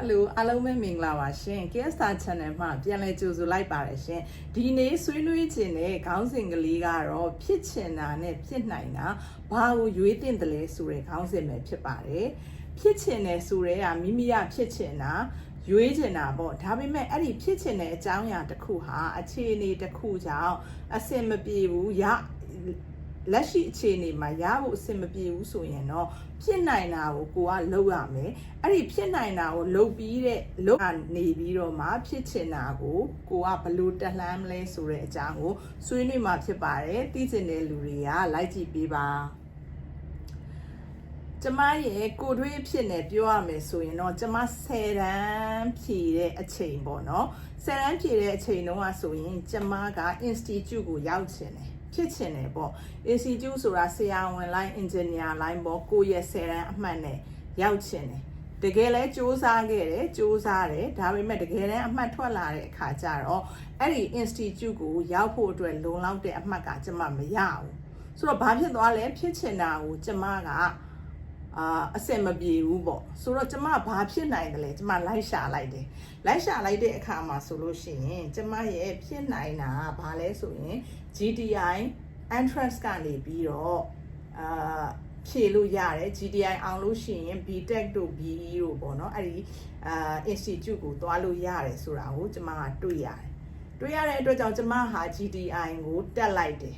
Hello အားလုံးပဲမင်္ဂလာပါရှင် KSR Channel မှာပြန်လည်ကြိုဆိုလိုက်ပါတယ်ရှင်ဒီနေ့ဆွေးနွေးခြင်းတဲ့ခေါင်းစဉ်ကလေးကတော့ဖြစ်ချင်တာနဲ့ဖြစ်နိုင်တာဘာကိုရွေးတင်တယ်လဲဆိုတဲ့ခေါင်းစဉ်ပဲဖြစ်ပါတယ်ဖြစ်ချင်တယ်ဆိုတဲ့ကမိမိကဖြစ်ချင်တာရွေးချင်တာပေါ့ဒါပေမဲ့အဲ့ဒီဖြစ်ချင်တဲ့အကြောင်းအရာတစ်ခုဟာအခြေအနေတစ်ခုကြောင့်အဆင်မပြေဘူးရ လက်ရှိအခြေအနေမှာရဖို့အဆင်မပြေဘူးဆိုရင်တော့ဖြစ်နိုင်တာကိုကိုကလုပ်ရမယ်အဲ့ဒီဖြစ်နိုင်တာကိုလုပ်ပြီးတဲ့လုပ်နေပြီးတော့မှဖြစ်ချင်တာကိုကိုကဘလို့တက်လှမ်းမလဲဆိုတဲ့အကြောင်းကိုဆွေးနွေးမှာဖြစ်ပါတယ်သိချင်တဲ့လူတွေကလိုက်ကြည့်ပေးပါကျမရဲ့ကိုတွေးဖြစ်နေပြောရမယ်ဆိုရင်တော့ကျမ10တန်းဖြည့်တဲ့အချိန်ပေါ့နော်10တန်းဖြည့်တဲ့အချိန်တုန်းကဆိုရင်ကျမက institute ကိုရောက်ချင်တယ် ဖြစ်ချင်တယ်ပေါ့ institute ဆိုတာဆရာဝန်လိုင်း engineer လိုင်းပေါ့ကိုယ့်ရဲ့10တန်းအမှတ်နဲ့ရောက်ချင်တယ်တကယ်လဲစ조사ခဲ့တယ်စ조사တယ်ဒါပေမဲ့တကယ်တမ်းအမှတ်ထွက်လာတဲ့အခါကျတော့အဲ့ဒီ institute ကိုရောက်ဖို့အတွက်လုံလောက်တဲ့အမှတ်ကကျမမရဘူးဆိုတော့ဘာဖြစ်သွားလဲဖြစ်ချင်တာကိုကျမက အာအစင်မပြေဘူးပေါ့ဆိုတော့ကျမဘာဖြစ်နိုင်တယ်လဲကျမလိုက်ရှာလိုက်တယ်လိုက်ရှာလိုက်တဲ့အခါမှာဆိုလို့ရှိရင်ကျမရဲ့ဖြစ်နိုင်တာကဘာလဲဆိုရင် GTI entrance ကနေပြီးတော့အာဖြေလို့ရတယ် GTI အောင်လို့ရှိရင် BTech တို့ BE တို့ပေါ့နော်အဲ့ဒီအာ institute ကိုသွားလို့ရတယ်ဆိုတာကိုကျမကတွေ့ရတယ်တွေ့ရတဲ့အတွက်ကြောင့်ကျမဟာ GTI ကိုတက်လိုက်တယ်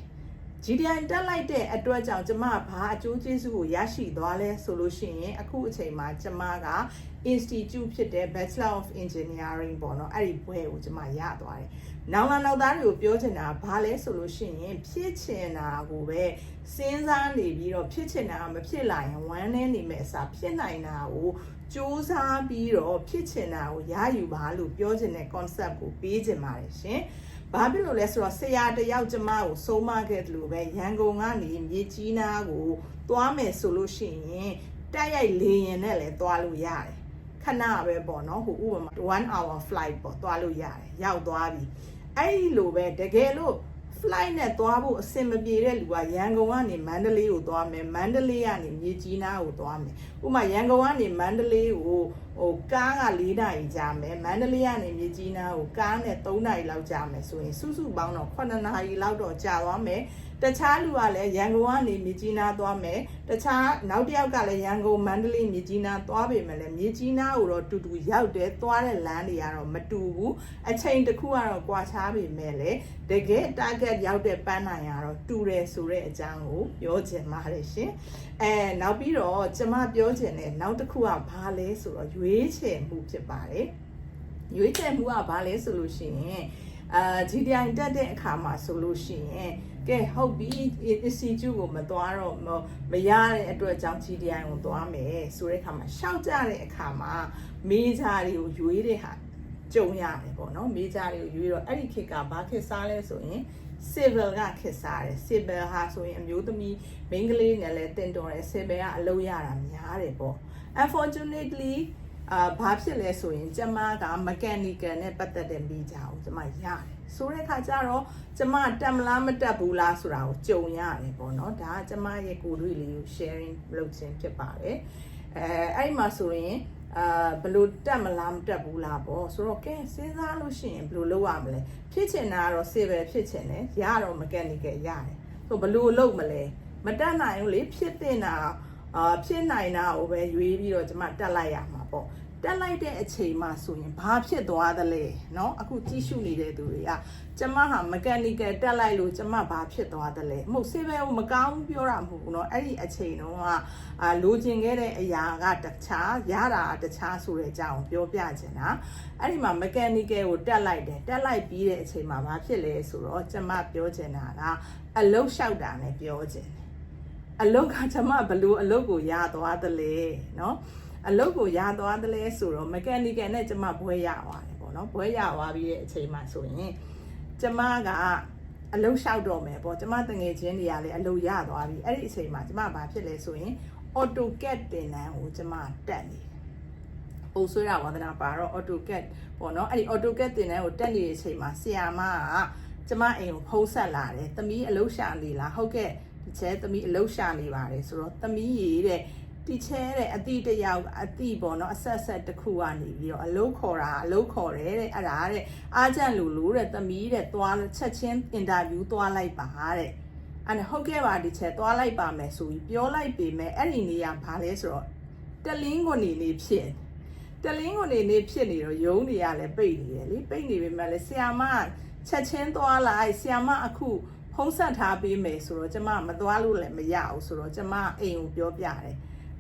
GDI တက်လိုက်တဲ့အတွက်ကြောင့်ကျမဘာအကျိုးကျေးဇူးကိုရရှိသွားလဲဆိုလို့ရှိရင်အခုအချိန်မှာကျမက institute ဖြစ်တဲ့ Bachelor of Engineering ပေါ့နော်အဲ့ဒီဘွဲကိုကျမရသွားတယ်။နောင်လာနောက်သားတွေကိုပြောချင်တာဘာလဲဆိုလို့ရှိရင်ဖြစ်ချင်တာကိုပဲစဉ်းစားနေပြီးတော့ဖြစ်ချင်တာမဖြစ်လာရင်ဝမ်းနည်းနေမဲ့အစားဖြစ်နိုင်တာကိုစူးစမ်းပြီးတော့ဖြစ်ချင်တာကိုရယူပါလို့ပြောချင်တဲ့ concept ကိုပေးချင်ပါတယ်ရှင်။ ဘာဖြစ်လို့လဲဆိုတော့ဆရာတယောက်ကျမကိုဆုံးမခဲ့တယ်လို့ပဲရန်ကုန်ကနေမြေကြီးနားကိုသွားမယ်ဆိုလို့ရှိရင်တက်ရိုက်လေရင်နဲ့လည်းသွားလို့ရတယ်ခဏပဲပေါ့နော်ဟိုဥပမာ1 hour flight ပေါ့သွားလို့ရတယ်ရောက်သွားပြီအဲ့ဒီလိုပဲတကယ်လို့ flight နဲ့သွားဖို့အဆင်မပြေတဲ့လူကရန်ကုန်ကနေမန္တလေးကိုသွားမယ်မန္တလေးကနေမြေကြီးနားကိုသွားမယ်ဥပမာရန်ကုန်ကနေမန္တလေးကိုဟိုကားက၄နာရီကြာမယ်မန္တလေးကနေမြေကြီးနားကိုကားနဲ့၃နာရီလောက်ကြာမယ်ဆိုရင်စုစုပေါင်းတော့9နာရီလောက်တော့ကြာသွားမယ် တခြားလူကလည်းရန်ကုန်ကနေမြကြီးနားသွားမယ်တခြားနောက်တစ်ယောက်ကလည်းရန်ကုန်မန္တလေးမြကြီးနားသွားပေမဲ့လည်းမြကြီးနားကိုတော့တူတူရောက်တယ်သွားတဲ့လမ်းတွေကတော့မတူဘူးအချိန်တစ်ခုကတော့ကွာခြားပေမဲ့လည်းတကယ် target ရောက်တဲ့ပန်းနိုင်ကတော့တူတယ်ဆိုတဲ့အကြောင်းကိုပြောချင်ပါတယ်ရှင်အဲနောက်ပြီးတော့ကျမပြောချင်တဲ့နောက်တစ်ခုကဘာလဲဆိုတော့ရွေးချယ်မှုဖြစ်ပါတယ်ရွေးချယ်မှုကဘာလဲဆိုလို့ရှိရင်အာ GDI တက်တဲ့အခါမှာဆိုလို့ရှိရင် ကဲဟုတ်ပြီ institute ကိုမသွားတော့မရတဲ့အတွက်ကြောင့် GDI ကိုသွားမယ်ဆိုတဲ့အခါမှာရှောက်ကြတဲ့အခါမှာမေဂျာတွေကိုရွေးတဲ့ဟာကြုံရတယ်ပေါ့နော်မေဂျာတွေကိုရွေးတော့အဲ့ဒီခေတ်ကဘာခေတ်စားလဲဆိုရင် civil ကခေတ်စားတယ် civil ဟာဆိုရင်အမျိုးသမီးမိန်းကလေးနဲ့လည်းတင်တော်တယ် civil ကအလုပ်ရတာများတယ်ပေါ့ unfortunately အာဘာဖြစ်လဲဆိုရင်ကျမက mechanical နဲ့ပတ်သက်တဲ့မိကြအောင်ကျမရတယ် ဆိုတဲ့ခါကျတော့ကျမတက်မလားမတက်ဘူးလားဆိုတာကိုကြုံရတယ်ပေါ့နော်ဒါကကျမရဲ့ကိုယ်တွေ့လေးကို sharing လုပ်ခြင်းဖြစ်ပါတယ်အဲအဲ့မှာဆိုရင်အာဘလို့တက်မလားမတက်ဘူးလားပေါ့ဆိုတော့ကဲစဉ်းစားလို့ရှိရင်ဘလို့လုပ်ရမလဲဖြစ်ချင်တာကတော့ civil ဖြစ်ချင်တယ်ရတော့ mechanical ရတယ်ဆိုဘလို့လုပ်မလဲမတက်နိုင်ဘူးလေဖြစ်တင်တာအာဖြစ်နိုင်တာကိုပဲရွေးပြီးတော့ကျမတက်လိုက်ရမှာပေါ့ တက်လိုက်တဲ့အချိန်မှဆိုရင်ဘာဖြစ်သွားသလဲเนาะအခုကြည့်ရှုနေတဲ့သူတွေကကျမဟာ mechanical တက်လိုက်လို့ကျမဘာဖြစ်သွားသလဲမဟုတ် civil ကိုမကောင်းဘူးပြောတာမဟုတ်ဘူးเนาะအဲ့ဒီအချိန်တုန်းကအာလိုချင်ခဲ့တဲ့အရာကတခြားရတာတခြားဆိုတဲ့အကြောင်းပြောပြချင်တာအဲ့ဒီမှာ mechanical ကိုတက်လိုက်တယ်တက်လိုက်ပြီးတဲ့အချိန်မှာဘာဖြစ်လဲဆိုတော့ကျမပြောချင်တာကအလုတ်လျှောက်တာနဲ့ပြောချင်တယ်အလုတ်ကကျမဘလို့အလုတ်ကိုရသွားသလဲเนาะ အလုပ်ကိုရသွားတယ်လဲဆိုတော့ mechanical နဲ့ကျမဘွဲရသွားတယ်ပေါ့နော်ဘွဲရသွားပြီးတဲ့အချိန်မှာဆိုရင်ကျမကအလုပ်လျှောက်တော့မယ်ပေါ့ကျမတငယ်ချင်းတွေကလည်းအလုပ်ရသွားပြီအဲ့ဒီအချိန်မှာကျမဘာဖြစ်လဲဆိုရင် AutoCAD သင်တန်းကိုကျမတက်နေတယ်ပုံဆွဲတာဝါသနာပါတော့ AutoCAD ပေါ့နော်အဲ့ဒီ AutoCAD သင်တန်းကိုတက်နေတဲ့အချိန်မှာဆီယာမကကျမအိမ်ကိုဖုံးဆက်လာတယ်သမီးအလုပ်ရှာနေလားဟုတ်ကဲ့ဒီကျဲသမီးအလုပ်ရှာနေပါတယ်ဆိုတော့သမီးရေတဲ့ တီချဲတဲ့အတိတယောက်အတိပေါ့နော်အဆက်ဆက်တစ်ခုကနေပြီးတော့အလုတ်ခေါ်တာအလုတ်ခေါ်တယ်တဲ့အဲ့ဒါတဲ့အားကြံလူလူတဲ့သမီးတဲ့သွားချက်ချင်းအင်တာဗျူးသွားလိုက်ပါတဲ့အဲ့ဒါဟုတ်ကဲ့ပါဒီချက်သွားလိုက်ပါမယ်ဆိုပြီးပြောလိုက်ပေမဲ့အဲ့ဒီနေရာဘာလဲဆိုတော့တလင်းကိုနေနေဖြစ်တလင်းကိုနေနေဖြစ်နေတော့ယုံနေရလဲပိတ်နေတယ်လေပိတ်နေပေမဲ့လဲဆီယာမချက်ချင်းသွားလိုက်ဆီယာမအခုဖုံးဆက်ထားပေးမယ်ဆိုတော့ကျမမသွားလို့လည်းမရဘူးဆိုတော့ကျမအိမ်ကိုပြောပြတယ်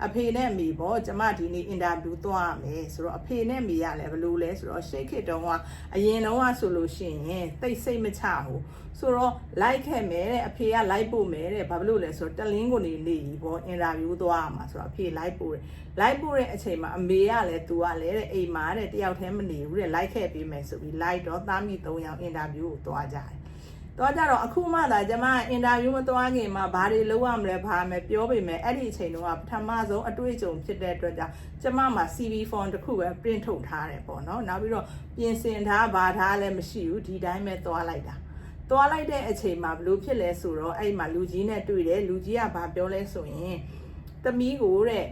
အဖေနဲ့အမေပေါ့ကျမဒီနေ့အင်တာဗျူးသွားရမယ်ဆိုတော့အဖေနဲ့အမေကလည်းဘယ်လိုလဲဆိုတော့ရှိတ်ခေတုံးကအရင်တုန်းကဆိုလို့ရှိရင်တိတ်စိတ်မချဘူးဆိုတော့ like ခဲ့မယ်တဲ့အဖေက like ပို့မယ်တဲ့ဘာဖြစ်လို့လဲဆိုတော့တလင်းကိုနေနေပြီပေါ့အင်တာဗျူးသွားရမှာဆိုတော့အဖေ like ပို့တယ် like ပို့တဲ့အချိန်မှာအမေကလည်းသူကလည်းတဲ့အိမ်မှာတဲ့တယောက်တည်းမနေဘူးတဲ့ like ခဲ့ပေးမယ်ဆိုပြီး like တော့သားမိ၃ယောက်အင်တာဗျူးကိုသွားကြတယ် တော့ကြတော့အခုမှသာကျမအင်တာဗျူးမသွားခင်မှာဘာတွေလုပ်ရမလဲဘာမယ်ပြောပေမဲ့အဲ့ဒီအချိန်တုန်းကပထမဆုံးအတွေ့အကြုံဖြစ်တဲ့အတွက်ကြောင့်ကျမမှာ CV form တစ်ခုပဲ print ထုတ်ထားတယ်ပေါ့နော်နောက်ပြီးတော့ပြင်ဆင်ထားဘာထားလည်းမရှိဘူးဒီတိုင်းပဲသွားလိုက်တာသွားလိုက်တဲ့အချိန်မှာဘလို့ဖြစ်လဲဆိုတော့အဲ့မှာလူကြီးနဲ့တွေ့တယ်လူကြီးကဘာပြောလဲဆိုရင်သမီးကိုတဲ့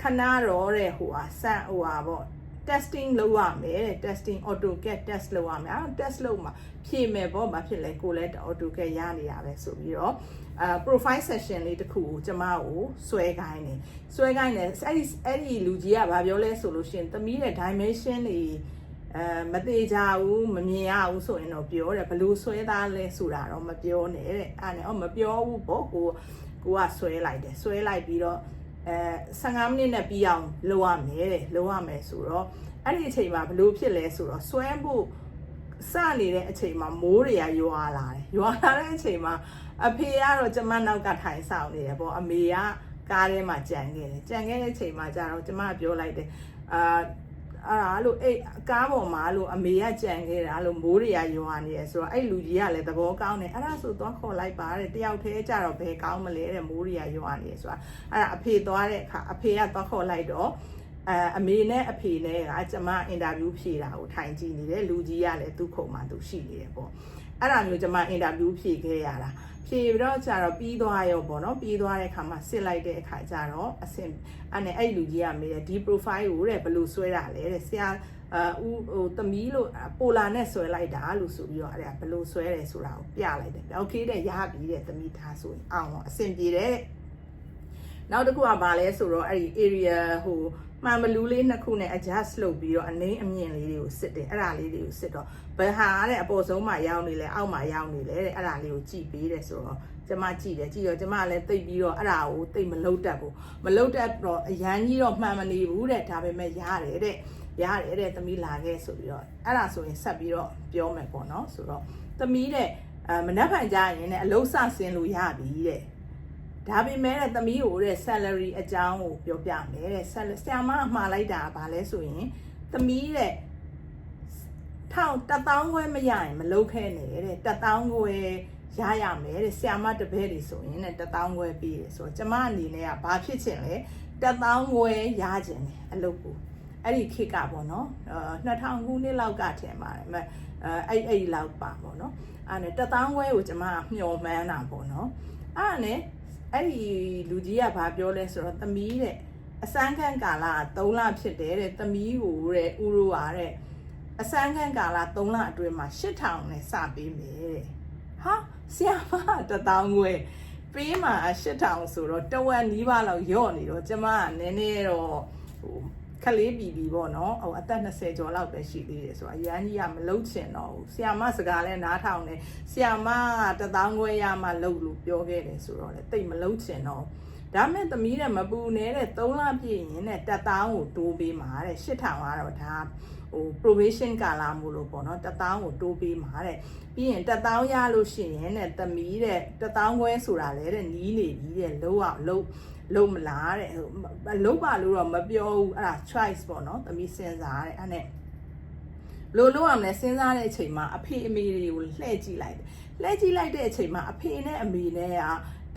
ခဏတော့တဲ့ဟိုဟာစဟိုဟာပေါ့ testing လုပ်ရမယ်တဲ့ testing AutoCAD test လုပ်ရမယ်အဲ့ test လုပ်မှာဖြည့်မယ်ပေါ့ဘာဖြစ်လဲကိုလည်း AutoCAD ရနေရပဲဆိုပြီးတော့အာ profile session လေးတစ်ခုကိုကျမကိုဆွဲခိုင်းတယ်ဆွဲခိုင်းတယ်အဲ့ဒီအဲ့ဒီလူကြီးကဘာပြောလဲဆိုလို့ရှိရင်သမီးတဲ့ dimension တွေအဲမသေးကြဘူးမမြင်ရဘူးဆိုရင်တော့ပြောတယ်ဘလို့ဆွဲသားလဲဆိုတာတော့မပြောနဲ့တဲ့အဲ့နဲ့အော်မပြောဘူးပေါ့ကိုကိုကဆွဲလိုက်တယ်ဆွဲလိုက်ပြီးတော့ အဲ15မိနစ်နဲ့ပြီးအောင်လုပ်ရမယ်တဲ့လုပ်ရမယ်ဆိုတော့အဲ့ဒီအချိန်မှာဘလို့ဖြစ်လဲဆိုတော့ဆွဲဖို့စနေတဲ့အချိန်မှာမိုးတွေကရွာလာတယ်ရွာလာတဲ့အချိန်မှာအဖေကတော့ကျမနောက်ကထိုင်ဆောင်နေတယ်ပေါ့အမေကကားထဲမှာကြံခဲ့တယ်ကြံခဲ့တဲ့အချိန်မှာကျတော့ကျမပြောလိုက်တယ်အာ အဲ့ဒါလို့အဲ့ကားပေါ်မှာလို့အမေကကြံခဲ့တာလို့မိုးတွေကရွာနေတယ်ဆိုတော့အဲ့လူကြီးကလည်းသဘောကောင်းတယ်အဲ့ဒါဆိုသွားခေါ်လိုက်ပါတဲ့တယောက်တည်းကြတော့ဘယ်ကောင်းမလဲတဲ့မိုးတွေကရွာနေတယ်ဆိုတာအဲ့ဒါအဖေသွားတဲ့အခါအဖေကသွားခေါ်လိုက်တော့အဲအမေနဲ့အဖေနဲ့ကကျမအင်တာဗျူးဖြေတာကိုထိုင်ကြည့်နေတယ်လူကြီးကလည်းသူ့ခုံမှာသူရှိနေတယ်ပေါ့ အဲ့ဒါမျိုးကျမအင်တာဗျူးဖြေခဲ့ရတာဖြေပြီးတော့ကျတော့ပြီးသွားရောပေါ့နော်ပြီးသွားတဲ့အခါမှာစစ်လိုက်တဲ့အခါကျတော့အဆင်အဲ့နဲ့အဲ့လူကြီးကမေးတယ်ဒီ profile ကိုတဲ့ဘယ်လိုဆွဲတာလဲတဲ့ဆရာအာဦးဟိုသမီးလို့ပိုလာနဲ့ဆွဲလိုက်တာလို့ဆိုပြီးတော့အဲ့ဒါဘယ်လိုဆွဲတယ်ဆိုတာကိုပြလိုက်တယ်โอเคတဲ့ရပြီတဲ့သမီးထားဆိုရင်အောင်အဆင်ပြေတယ်နောက်တစ်ခုကဘာလဲဆိုတော့အဲ့ဒီ area ဟို မှန်မလူးလေးနှစ်ခုနဲ့ adjust လုပ်ပြီးတော့အနှင်းအမြင့်လေးတွေကိုစစ်တယ်အဲ့ဒါလေးတွေကိုစစ်တော့ဘယ်ဟာတဲ့အပေါ်ဆုံးမှာရောက်နေလဲအောက်မှာရောက်နေလဲတဲ့အဲ့ဒါလေးကိုကြည့်ပေးတယ်ဆိုတော့ကျမကြည့်တယ်ကြည့်တော့ကျမလည်းတိတ်ပြီးတော့အဲ့ဒါကိုတိတ်မလုတ်တတ်ဘူးမလုတ်တတ်တော့အရန်ကြီးတော့မှန်မနေဘူးတဲ့ဒါပေမဲ့ရတယ်တဲ့ရတယ်တဲ့သမီးလာခဲ့ဆိုပြီးတော့အဲ့ဒါဆိုရင်ဆက်ပြီးတော့ပြောမယ်ပေါ့နော်ဆိုတော့သမီးတဲ့အဲမနှက်ဖန်ကြရင်လည်းအလုံးစဆင်းလို့ရပြီတဲ့ ဒါပေမဲ့တဲ့သမီးကိုတဲ့ salary အကြောင်းကိုပြောပြမယ်တဲ့ဆရာမအမှားလိုက်တာကဘာလဲဆိုရင်သမီးတဲ့ထောင်တထောင်ခွဲမရရင်မလုပ်ခဲနဲ့တဲ့တထောင်ခွဲရရမယ်တဲ့ဆ iam တပည့်တွေဆိုရင်တဲ့တထောင်ခွဲပြီးတယ်ဆိုတော့ကျမအနေနဲ့ကဘာဖြစ်ချင်လဲတထောင်ခွဲရချင်တယ်အလုပ်ကိုအဲ့ဒီခေတ်ကပေါ့နော်အဲ2000ခုနှစ်လောက်ကထင်ပါတယ်အဲအဲ့အဲ့လောက်ပါပေါ့နော်အဲ့နဲ့တထောင်ခွဲကိုကျမမျှော်မှန်းတာပေါ့နော်အဲ့နဲ့ အဲ့ဒီလူကြီးကဘာပြောလဲဆိုတော့သမီးတဲ့အစမ်းခန့်ကာလ3လဖြစ်တယ်တဲ့သမီးကိုတဲ့ဥရိုပါတဲ့အစမ်းခန့်ကာလ3လအတွင်းမှာ8000နဲ့စပေးမယ်တဲ့ဟာဆရာမတထောင်ခွဲပေးမှာ8000ဆိုတော့တဝက်နီးပါးလောက်ယော့နေတော့ကျမကနည်းနည်းတော့ဟို ခလေးပြီပြီပေါ့နော်ဟိုအသက်20ကျော်လောက်ပဲရှိသေးတယ်ဆိုတော့အရန်ကြီးကမလုတ်ချင်တော့ဘူးဆီယာမစကားလဲနားထောင်တယ်ဆီယာမကတထောင်ခွဲရမှလုတ်လို့ပြောခဲ့တယ်ဆိုတော့လေတိတ်မလုတ်ချင်တော့ဒါမဲ့သမီးတဲ့မပူနေတဲ့3လပြည့်ရင်တဲ့တက်တောင်းကိုတိုးပေးမှာတဲ့8000ကတော့ဒါ ဟို probation ကာလာမို့လို့ပေါ့နော်တက်တောင်းကိုတိုးပေးမှာတဲ့ပြီးရင်တက်တောင်းရလို့ရှိရင်တဲ့သမီးတဲ့တက်တောင်းခွဲဆိုတာလေတဲ့နီးနေပြီတဲ့လုံးအောင်လုံးလုံးမလားတဲ့ဟိုလုံးပါလို့တော့မပြောဘူးအဲ့ဒါ choice ပေါ့နော်သမီးစဉ်းစားတဲ့အဲ့နဲ့လို့လို့အောင်လဲစဉ်းစားတဲ့အချိန်မှာအဖေအမေတွေကိုလှည့်ကြည့်လိုက်တယ်လှည့်ကြည့်လိုက်တဲ့အချိန်မှာအဖေနဲ့အမေနဲ့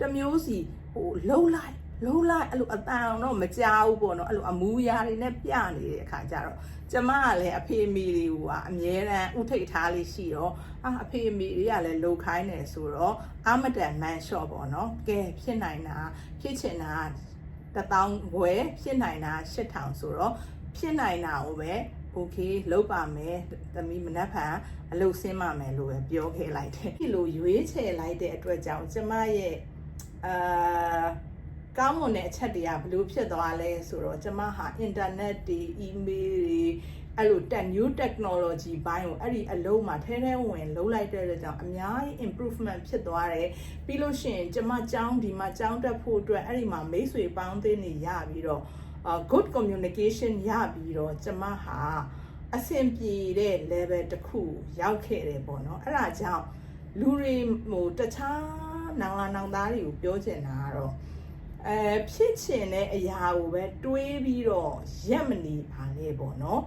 ကတမျိုးစီဟိုလှုပ်လိုက် လှုပ်လိုက်အဲ့လိုအတန်တော့မကြောက်ဘူးပေါ့နော်အဲ့လိုအမူအရာတွေနဲ့ပြနေတဲ့အခါကျတော့ကျမကလည်းအဖေအမေတွေကအမြဲတမ်းဥထိတ်ထားလေးရှိတော့အာအဖေအမေတွေကလည်းလှုပ်ခိုင်းတယ်ဆိုတော့အမတန်မန်ရှော့ပေါ့နော်ကဲဖြစ်နိုင်တာဖြစ်ချင်တာ1000ခွဲဖြစ်နိုင်တာ8000ဆိုတော့ဖြစ်နိုင်တာကိုပဲ okay လုပ်ပါမယ်သမီးမနှက်ဖန်အလုပ်ဆင်းပါမယ်လို့ပဲပြောခဲ့လိုက်တယ်ဒီလိုရွေးချယ်လိုက်တဲ့အတွက်ကြောင့်ကျမရဲ့အာ ကောင်းမွန်တဲ့အချက်တွေကဘလို့ဖြစ်သွားလဲဆိုတော့ကျမဟာ internet တွေ email တွေအဲ့လို tech new technology ဘိုင်းကိုအဲ့ဒီအလုံးမှာထဲထဲဝင်လုံးလိုက်တဲ့အတွက်ကြောင့်အများကြီး improvement ဖြစ်သွားတယ်ပြီးလို့ရှိရင်ကျမကျောင်းဒီမှာကျောင်းတက်ဖို့အတွက်အဲ့ဒီမှာမိတ်ဆွေပေါင်းသင်းနေရပြီးတော့ uh, good communication ရပြီးတော့ကျမဟာအဆင်ပြေတဲ့ level တစ်ခုရောက်ခဲ့တယ်ပေါ့နော်အဲ့ဒါကြောင့်လူတွေဟိုတခြားနောင်လာနောင်သားတွေကိုပြောချင်တာကတော့ အဲဖြစ်ချင်တဲ့အရာကိုပဲတွေးပြီးတော့ရက်မနေပါနဲ့ပေါ့နော်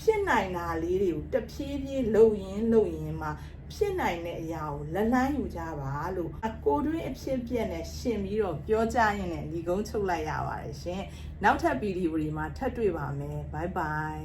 ဖြစ်နိုင်တာလေးတွေကိုတဖြည်းဖြည်းလှုပ်ရင်းလှုပ်ရင်းမှာဖြစ်နိုင်တဲ့အရာကိုလက်လန်းယူကြပါလို့အကိုတွင်းအဖြစ်ပြက်နဲ့ရှင်ပြီးတော့ပြောကြရင်လည်းဒီကုန်းချုပ်လိုက်ရပါတယ်ရှင်နောက်ထပ်ဗီဒီယိုတွေမှာထပ်တွေ့ပါမယ်ဘိုင်ဘိုင်